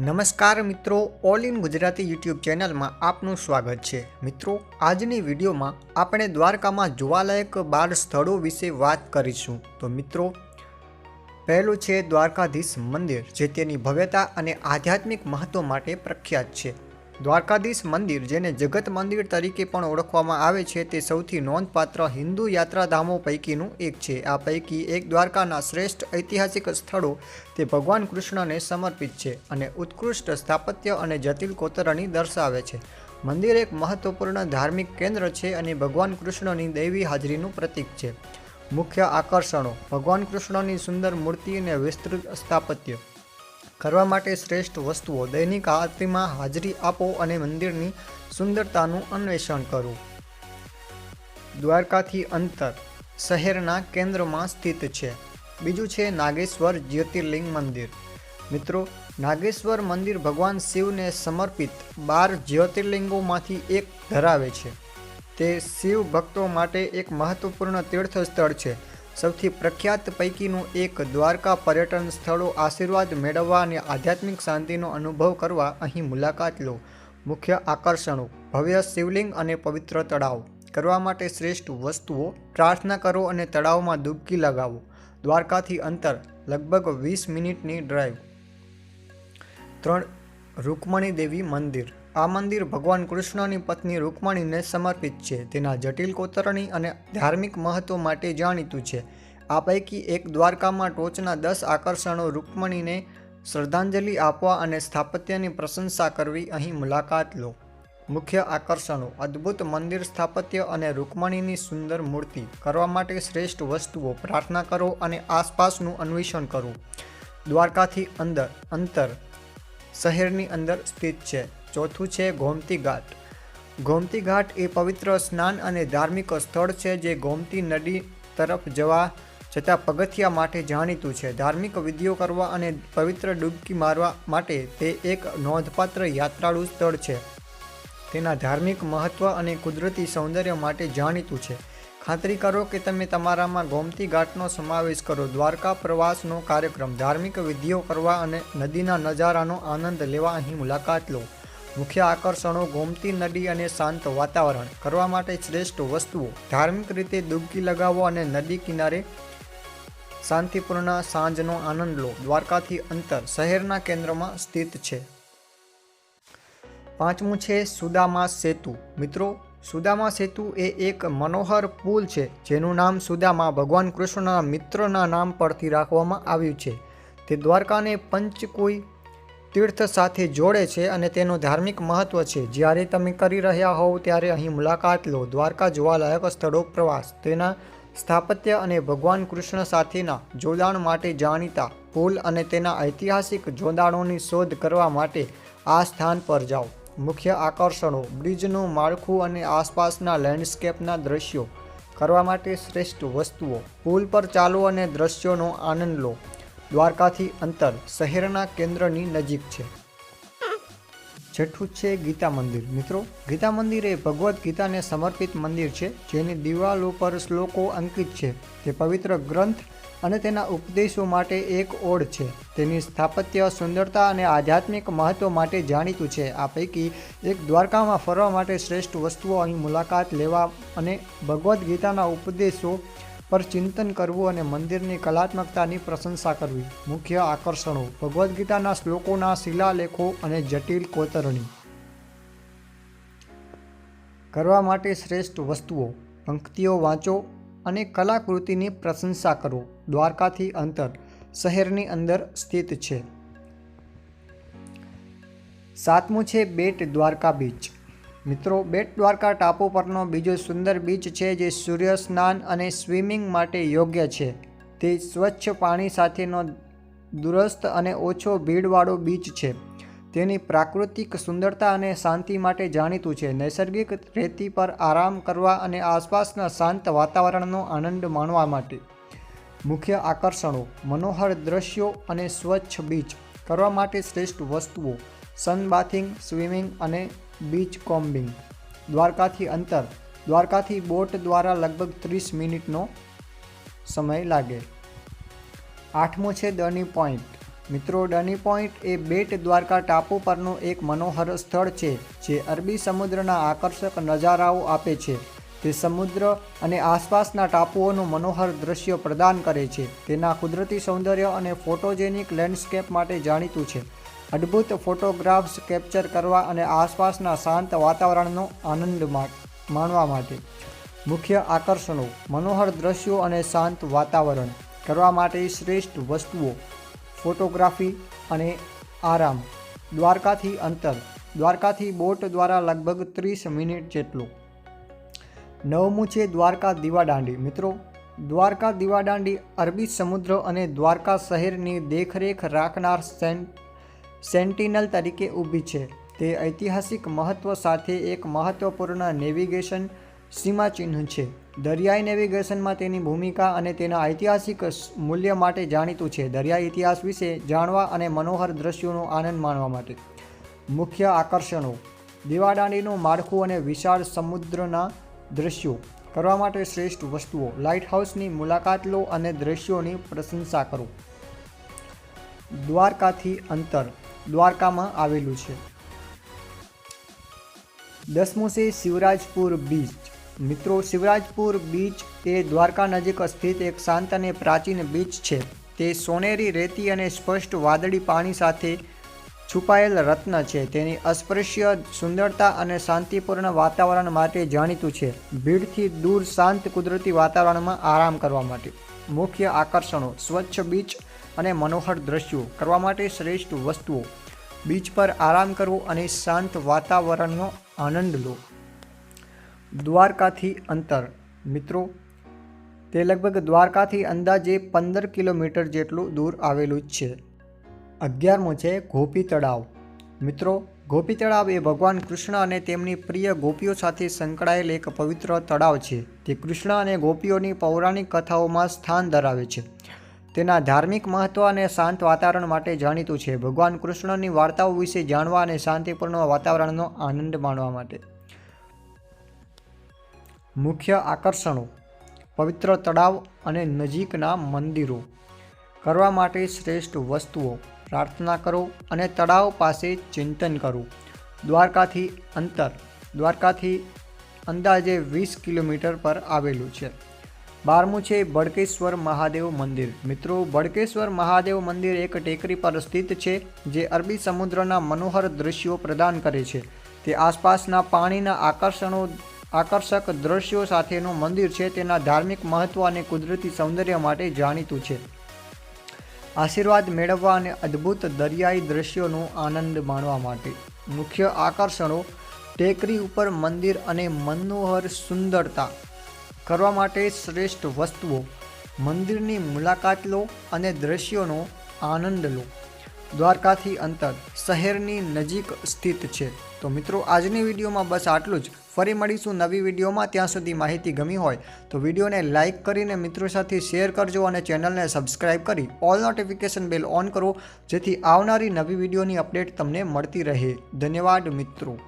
નમસ્કાર મિત્રો all in Gujarati YouTube ચેનલમાં આપનું સ્વાગત છે. મિત્રો, આજની વિડીયોમાં આપણે દ્વારકામાં જોવાલાયક બાર સ્થળો વિશે વાત કરીશું. તો મિત્રો, પહેલું છે દ્વારકાધીશ મંદિર, જે તેની ભવ્યતા અને આધ્યાત્મિક મહત્વ માટે પ્રખ્યાત છે. દ્વારકાધીશ મંદિર, જેને જગત મંદિર તરીકે પણ ઓળખવામાં આવે છે, તે સૌથી નોંધપાત્ર હિન્દુ યાત્રાધામો પૈકીનું એક છે. આ પૈકી એક દ્વારકાના શ્રેષ્ઠ ઐતિહાસિક સ્થળો તે ભગવાન કૃષ્ણને સમર્પિત છે અને ઉત્કૃષ્ટ સ્થાપત્ય અને જટિલ કોતરણી દર્શાવે છે. મંદિર એક મહત્વપૂર્ણ ધાર્મિક કેન્દ્ર છે અને ભગવાન કૃષ્ણની દૈવી હાજરીનું પ્રતીક છે. મુખ્ય આકર્ષણો, ભગવાન કૃષ્ણની સુંદર મૂર્તિ અને વિસ્તૃત સ્થાપત્ય. કરવા માટે શ્રેષ્ઠ વસ્તુઓ. દૈનિક આરતીમાં હાજરી આપો અને મંદિરની સુંદરતાનું અન્વેષણ કરો. દ્વારકાથી અંતર, શહેરના કેન્દ્રમાં સ્થિત છે. બીજું છે નાગેશ્વર જ્યોતિર્લિંગ મંદિર. મિત્રો, નાગેશ્વર મંદિર ભગવાન શિવને સમર્પિત બાર જ્યોતિર્લિંગોમાંથી એક ધરાવે છે. તે શિવ ભક્તો માટે એક મહત્વપૂર્ણ તીર્થસ્થળ છે. સૌથી પ્રખ્યાત પૈકીનું એક દ્વારકા પર્યટન સ્થળો આશીર્વાદ મેળવવા અને આધ્યાત્મિક શાંતિનો અનુભવ કરવા અહીં મુલાકાત લો. મુખ્ય આકર્ષણો, ભવ્ય શિવલિંગ અને પવિત્ર તળાવ. કરવા માટે શ્રેષ્ઠ વસ્તુઓ, પ્રાર્થના કરો અને તળાવમાં ડૂબકી લગાવો. દ્વારકાથી અંતર, લગભગ વીસ મિનિટની ડ્રાઈવ. ત્રણ રૂકમણી દેવી મંદિર. આ મંદિર ભગવાન કૃષ્ણની પત્ની રૂકમણીને સમર્પિત છે. તેના જટિલ કોતરણી અને ધાર્મિક મહત્વ માટે જાણીતું છે. આ પૈકી એક દ્વારકામાં ટોચના દસ આકર્ષણો રૂકમણીને શ્રદ્ધાંજલિ આપવા અને સ્થાપત્યની પ્રશંસા કરવી. અહીં મુલાકાત લો. મુખ્ય આકર્ષણો. અદ્ભુત મંદિર સ્થાપત્ય અને રૂકમણીની સુંદર મૂર્તિ. કરવા માટે શ્રેષ્ઠ વસ્તુઓ. પ્રાર્થના કરો અને આસપાસનું અન્વેષણ કરો. દ્વારકાથી અંદર, અંતર, શહેરની અંદર સ્થિત છે. ચોથું છે ગોમતી ઘાટ. ગોમતી ઘાટ એ પવિત્ર સ્નાન અને ધાર્મિક સ્થળ છે જે ગોમતી નદી તરફ જવા જતાં પગથિયા માટે જાણીતું છે. ધાર્મિક વિધિઓ કરવા અને પવિત્ર ડૂબકી મારવા માટે તે એક નોંધપાત્ર યાત્રાળુ સ્થળ છે. તેના ધાર્મિક મહત્ત્વ અને કુદરતી સૌંદર્ય માટે જાણીતું છે. ખાતરી કરો કે તમે તમારામાં ગોમતી ઘાટનો સમાવેશ કરો. દ્વારકા પ્રવાસનો કાર્યક્રમ, ધાર્મિક વિધિઓ કરવા અને નદીના નજારાનો આનંદ લેવા અહીં મુલાકાત લો. મુખ્ય આકર્ષણો ગોમતી નદી અને શાંત વાતાવરણ. કરવા માટે શ્રેષ્ઠ વસ્તુઓ. ધાર્મિક રીતે ડૂબકી લગાવો અને નદી કિનારે શાંતિપૂર્ણ સાંજનો આનંદ લો. દ્વારકાથી અંતર. શહેરના કેન્દ્રમાં સ્થિત છે. પાંચમું છે સુદામા સેતુ. મિત્રો, સુદામા સેતુ એ એક મનોહર પુલ છે, જેનું નામ સુદામા ભગવાન કૃષ્ણના મિત્રના નામ પરથી રાખવામાં આવ્યું છે. તે દ્વારકાને પંચકોઈ તીર્થ સાથે જોડે છે અને તેનું ધાર્મિક મહત્વ છે. જ્યારે તમે કરી રહ્યા હોવ ત્યારે અહીં મુલાકાત લો. દ્વારકા જોવાલાયક સ્થળો પ્રવાસ. તેના સ્થાપત્ય અને ભગવાન કૃષ્ણ સાથેના જોડાણ માટે જાણીતા પુલ અને તેના ઐતિહાસિક જોડાણોની શોધ કરવા માટે આ સ્થાન પર જાઓ. મુખ્ય આકર્ષણો. બ્રિજનું માળખું અને આસપાસના લેન્ડસ્કેપના દ્રશ્યો કરવા માટે શ્રેષ્ઠ વસ્તુઓ. પુલ પર ચાલો અને દ્રશ્યોનો આનંદ લો. દ્વારકાથી અંતર શહેરના કેન્દ્રની નજીક છે. છઠ્ઠું છે ગીતા મંદિર. મિત્રો, ગીતા મંદિર એ ભગવદ્ ગીતાને સમર્પિત મંદિર છે, જેની દિવાલો પર શ્લોકો અંકિત છે. તે પવિત્ર ગ્રંથ અને તેના ઉપદેશો માટે એક ઓળ છે. તેની સ્થાપત્ય સુંદરતા અને આધ્યાત્મિક મહત્વ માટે જાણીતું છે. આ પૈકી એક દ્વારકામાં ફરવા માટે શ્રેષ્ઠ વસ્તુઓ અહીં મુલાકાત લેવા અને ભગવદ્ ગીતાના ઉપદેશો પર ચિંતન કરવું અને મંદિરની કલાત્મકતાની પ્રશંસા કરવી. મુખ્ય આકર્ષણો. ભગવદ્ ગીતાના શ્લોકોના શિલાલેખો અને જટિલ કોતરણી. કરવા માટે શ્રેષ્ઠ વસ્તુઓ. પંક્તિઓ વાંચો અને કલાકૃતિની પ્રશંસા કરો. દ્વારકાથી અંતર. શહેરની અંદર સ્થિત છે. સાતમું છે બેટ દ્વારકા બીચ. મિત્રો, બેટ દ્વારકા ટાપુ પરનો બીજો સુંદર બીચ છે જે સૂર્ય સ્નાન અને સ્વિમિંગ માટે યોગ્ય છે. તે સ્વચ્છ પાણી સાથેનો દુરસ્ત અને ઓછો ભીડવાળો બીચ છે. તેની પ્રાકૃતિક સુંદરતા અને શાંતિ માટે જાણીતું છે. નૈસર્ગિક રેતી પર આરામ કરવા અને આસપાસના શાંત વાતાવરણનો આનંદ માણવા માટે. મુખ્ય આકર્ષણો, મનોહર દ્રશ્યો અને સ્વચ્છ બીચ કરવા માટે શ્રેષ્ઠ વસ્તુઓ સનબાથિંગ સ્વિમિંગ અને બીચ કોમ્બિંગ. દ્વારકાથી અંતર. દ્વારકાથી બોટ દ્વારા લગભગ ત્રીસ મિનિટનો સમય લાગે. આઠમો છે ડની પોઈન્ટ. મિત્રો, ડની પોઈન્ટ એ બેટ દ્વારકા ટાપુ પરનું એક મનોહર સ્થળ છે, જે અરબી સમુદ્રના આકર્ષક નજારાઓ આપે છે. તે સમુદ્ર અને આસપાસના ટાપુઓનું મનોહર દ્રશ્ય પ્રદાન કરે છે. તેના કુદરતી સૌંદર્ય અને ફોટોજેનિક લેન્ડસ્કેપ માટે જાણીતું છે. અદ્ભુત ફોટોગ્રાફ્સ કેપ્ચર કરવા અને આસપાસના શાંત વાતાવરણનો આનંદ માણવા માટે. મુખ્ય આકર્ષણો, મનોહર દ્રશ્યો અને શાંત વાતાવરણ કરવા માટે શ્રેષ્ઠ વસ્તુઓ, ફોટોગ્રાફી અને આરામ. દ્વારકાથી અંતર, દ્વારકાથી બોટ દ્વારા લગભગ ત્રીસ મિનિટ જેટલું. નવમું છે દ્વારકા દીવાદાંડી. મિત્રો, દ્વારકા દીવાદાંડી અરબી સમુદ્ર અને દ્વારકા શહેરની દેખરેખ રાખનાર સેન્ટ સેન્ટિનલ તરીકે ઊભી છે. તે ઐતિહાસિક મહત્વ સાથે એક મહત્વપૂર્ણ નેવિગેશન સીમાચિહ્ન છે. દરિયાઈ નેવિગેશનમાં તેની ભૂમિકા અને તેના ઐતિહાસિક મૂલ્ય માટે જાણીતું છે. દરિયાઈ ઇતિહાસ વિશે જાણવા અને મનોહર દ્રશ્યોનો આનંદ માણવા માટે. મુખ્ય આકર્ષણો. દીવાદાંડીનું માળખું અને વિશાળ સમુદ્રના દ્રશ્યો કરવા માટે શ્રેષ્ઠ વસ્તુઓ. લાઇટ હાઉસની મુલાકાત લો અને દ્રશ્યોની પ્રશંસા કરો. દ્વારકાથી અંતર. દ્વારકામાં આવેલું છે. દસમું છે શિવરાજપુર બીચ. મિત્રો, શિવરાજપુર બીચ એ દ્વારકા નજીક સ્થિત એક શાંત અને પ્રાચીન બીચ છે. તે સોનેરી, રેતી અને સ્પષ્ટ વાદળી પાણી સાથે છુપાયેલ રત્ન છે. તેની અસ્પૃશ્ય સુંદરતા અને શાંતિપૂર્ણ વાતાવરણ માટે જાણીતું છે. ભીડથી દૂર શાંત કુદરતી વાતાવરણમાં આરામ કરવા માટે. મુખ્ય આકર્ષણો. સ્વચ્છ બીચ અને મનોહર દ્રશ્યો કરવા માટે શ્રેષ્ઠ વસ્તુઓ. બીચ પર આરામ કરો અને શાંત વાતાવરણનો આનંદ લો. દ્વારકાથી અંતર. મિત્રો, તે લગભગ દ્વારકાથી અંદાજે પંદર કિલોમીટર જેટલું દૂર આવેલું જ છે. અગિયારમું છે ગોપી તળાવ. મિત્રો, ગોપી તળાવ એ ભગવાન કૃષ્ણ અને તેમની પ્રિય ગોપીઓ સાથે સંકળાયેલ એક પવિત્ર તળાવ છે. તે કૃષ્ણ અને ગોપીઓની પૌરાણિક કથાઓમાં સ્થાન ધરાવે છે. તેના ધાર્મિક મહત્વ અને શાંત વાતાવરણ માટે જાણીતું છે. ભગવાન કૃષ્ણની વાર્તાઓ વિશે જાણવા અને શાંતિપૂર્ણ વાતાવરણનો આનંદ માણવા માટે. મુખ્ય આકર્ષણો. પવિત્ર તળાવ અને નજીકના મંદિરો. કરવા માટે શ્રેષ્ઠ વસ્તુઓ. પ્રાર્થના કરો અને તળાવ પાસે ચિંતન કરો. દ્વારકાથી અંતર. દ્વારકાથી અંદાજે વીસ કિલોમીટર પર આવેલું છે. બારમું છે બળકેશ્વર મહાદેવ મંદિર. મિત્રો, બળકેશ્વર મહાદેવ મંદિર એક ટેકરી પર સ્થિત છે, જે અરબી સમુદ્રના મનોહર દૃશ્યો પ્રદાન કરે છે. તે આસપાસના પાણીના આકર્ષણો, આકર્ષક દ્રશ્યો સાથેનું મંદિર છે, તેના ધાર્મિક મહત્વ અને કુદરતી સૌંદર્ય માટે જાણીતું છે. આશીર્વાદ મેળવવા અને અદ્ભુત દરિયાઈ દ્રશ્યોનો આનંદ માણવા માટે. મુખ્ય આકર્ષણો, ટેકરી ઉપર મંદિર અને મનોહર સુંદરતા. કરવા માટે શ્રેષ્ઠ વસ્તુઓ, મંદિરની મુલાકાત લો અને દ્રશ્યોનો આનંદ લો. દ્વારકાથી અંતર, શહેરની નજીક સ્થિત છે. તો મિત્રો, આજની વિડીયોમાં બસ આટલું જ. ફરી મળીશું નવી વિડીયોમાં. ત્યાં સુધી માહિતી ગમી હોય તો વિડીયોને લાઇક કરીને મિત્રો સાથે શેર કરજો અને ચેનલને સબસ્ક્રાઇબ કરી ઓલ નોટિફિકેશન બેલ ઓન કરો, જેથી આવનારી નવી વિડીયોની અપડેટ તમને મળતી રહે. ધન્યવાદ મિત્રો.